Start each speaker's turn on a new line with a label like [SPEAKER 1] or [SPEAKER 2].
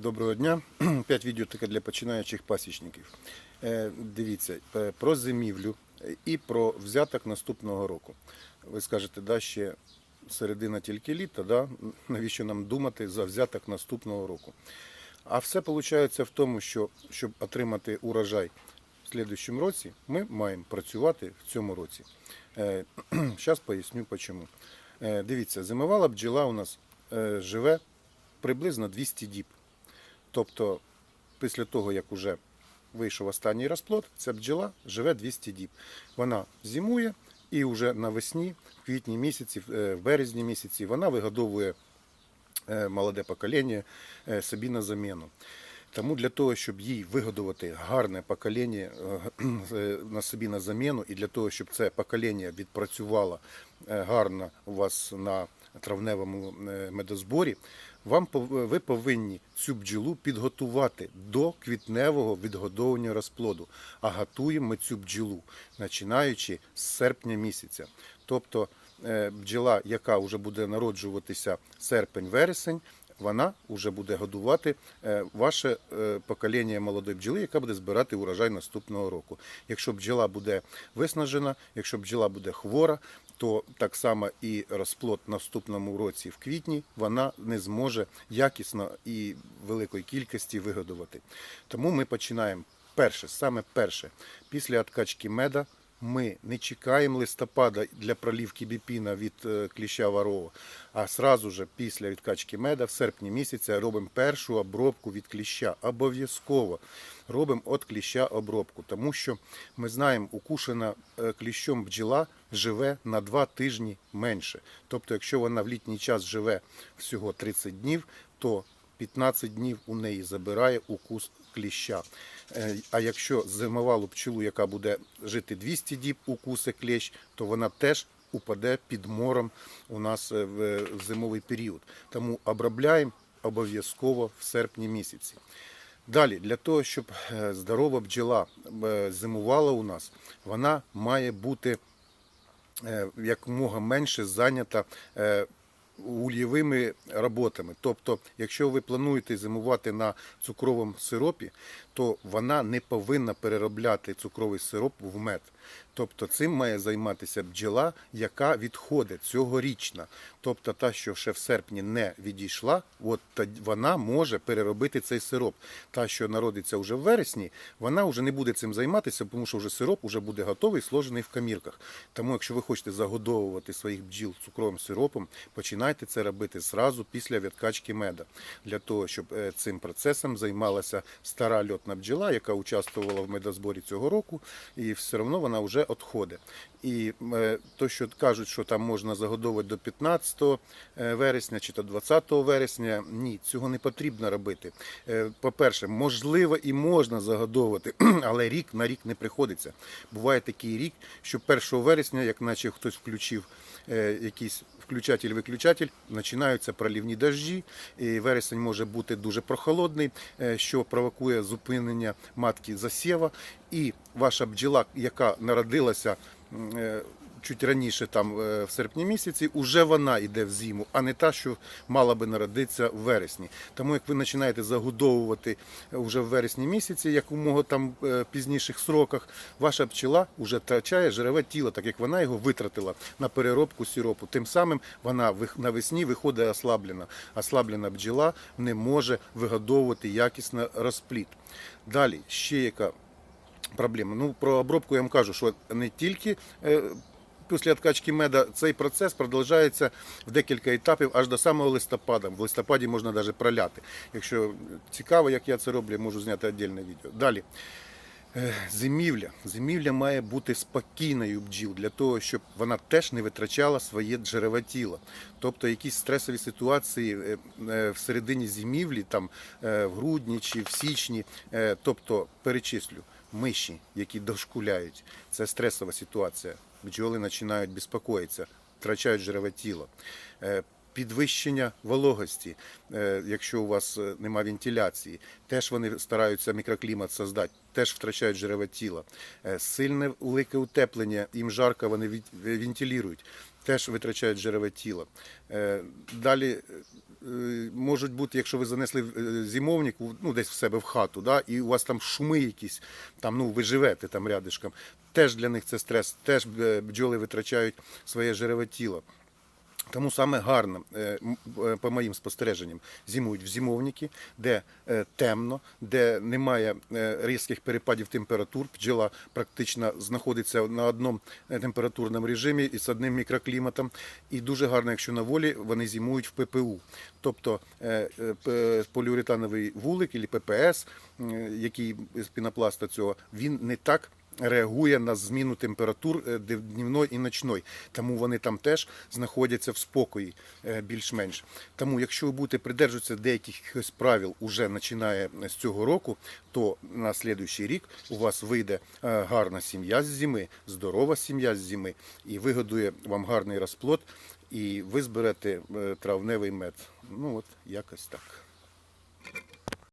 [SPEAKER 1] Доброго дня. П'ять відео таке для починаючих пасічників. Е, Дивіться е, про зимівлю е, і про взяток наступного року. Ви скажете, да, ще середина тільки літа, да? навіщо нам думати за взяток наступного року? А все виходить в тому, що щоб отримати урожай в слідчому році, ми маємо працювати в цьому році. Зараз поясню чому. Дивіться, зимувала бджола у нас живе приблизно 200 діб. Тобто, після того, як уже вийшов останній розплод, ця бджола живе 200 діб. Вона зимує і вже навесні, в квітні місяці, е, в березні місяці, вона вигодовує е, молоде покоління е, собі на заміну. Тому для того, щоб їй вигодувати гарне покоління е, на собі на заміну, і для того, щоб це покоління відпрацювало е, гарно у вас на травневому е, медозборі, вам ви повинні цю бджолу підготувати до квітневого відгодовування розплоду. А готуємо ми цю бджолу, починаючи з серпня місяця. Тобто е, бджола, яка вже буде народжуватися серпень-вересень, вона вже буде годувати е, ваше е, покоління молодої бджоли, яка буде збирати урожай наступного року. Якщо бджола буде виснажена, якщо бджола буде хвора, то так само і розплод в наступному році в квітні вона не зможе якісно і великої кількості вигодувати. Тому ми починаємо перше, саме перше, після откачки меда. Ми не чекаємо листопада для пролівки біпіна від е, кліща варого, а сразу же після відкачки меда в серпні місяця робимо першу обробку від кліща. Обов'язково робимо від кліща обробку, тому що ми знаємо, укушена е, кліщом бджола живе на 2 тижні менше. Тобто, якщо вона в літній час живе всього 30 днів, то 15 днів у неї забирає укус кліща. Е, А якщо зимовалу пчелу, яка буде жити 200 діб, укуси клещ, то вона теж упаде під мором у нас е, в зимовий період. Тому обробляємо обов'язково в серпні місяці. Далі, для того, щоб е, здорова бджола е, зимувала у нас, вона має бути якомога менше зайнята ульєвими роботами. Тобто, якщо ви плануєте зимувати на цукровому сиропі, то вона не повинна переробляти цукровий сироп в мед. Тобто цим має займатися бджола, яка відходить цьогорічна. Тобто та, що ще в серпні не відійшла, от вона може переробити цей сироп. Та, що народиться вже в вересні, вона вже не буде цим займатися, тому що вже сироп вже буде готовий, сложений в камірках. Тому, якщо ви хочете загодовувати своїх бджіл цукровим сиропом, починайте це робити зразу після відкачки меда, для того, щоб е, цим процесом займалася стара льотна бджола, яка участвувала в медозборі цього року, і все одно вона вже відходить. І е, то, що кажуть, що там можна загодовувати до 15 е, вересня чи до 20 вересня, ні, цього не потрібно робити. Е, По-перше, можливо і можна загодовувати, але рік на рік не приходиться. Буває такий рік, що 1 вересня, як наче хтось включив якийсь включатель-виключатель, починаються пролівні дожді. і вересень може бути дуже прохолодний, е, що провокує зупинення матки засєва, і ваша бджіла, яка народилася е, чуть раніше, там е, в серпні місяці, уже вона йде в зиму, а не та, що мала би народитися в вересні. Тому як ви починаєте загодовувати вже в вересні місяці, якомога там е, пізніших сроках, ваша пчела вже втрачає жирове тіло, так як вона його витратила на переробку сиропу. Тим самим вона навесні виходить ослаблена. Ослаблена бджола не може вигодовувати якісно розплід. Далі ще яка проблема. Ну, про обробку я вам кажу, що не тільки е, після відкачки меда цей процес продовжується в декілька етапів аж до самого листопада. В листопаді можна навіть проляти. Якщо цікаво, як я це роблю, я можу зняти окреме відео. Далі. Е, Зимівля. Зимівля має бути спокійною бджіл для того, щоб вона теж не витрачала своє джереве тіло. Тобто якісь стресові ситуації е, е, в середині зимівлі, там в грудні чи в січні, тобто перечислю, миші, які дошкуляють, це стресова ситуація. Бджоли починають безпокоїтися, втрачають жирове тіло. Підвищення вологості, е, якщо у вас е, нема вентиляції, теж вони стараються мікроклімат создати, теж втрачають жирове тіло. Е, Сильне велике утеплення, їм жарко, вони вентилюють, теж витрачають жирове тіло. Далі можуть бути, якщо ви занесли зимовник ну, десь в себе в хату, да, і у вас там шуми якісь, там, ну, ви живете там рядишком, теж для них це стрес, теж бджоли витрачають своє жирове тіло. Тому саме гарно, е, е, по моїм спостереженням, зимують в зимовники, де е, темно, де немає різких перепадів температур. Бджола практично знаходиться на одному температурному режимі і з одним мікрокліматом. І дуже гарно, якщо на волі вони зимують в ППУ. Тобто поліуретановий вулик або ППС, який з пінопласта цього, він не так реагує на зміну температур е, днівної і ночної. Тому вони там теж знаходяться в спокої е, більш-менш. Тому, якщо ви будете придержуватися деяких правил уже починає з цього року, то на слідуючий рік у вас вийде е, гарна сім'я з зими, здорова сім'я з зими, і вигодує вам гарний розплод, і ви зберете е, травневий мед. Ну от якось так.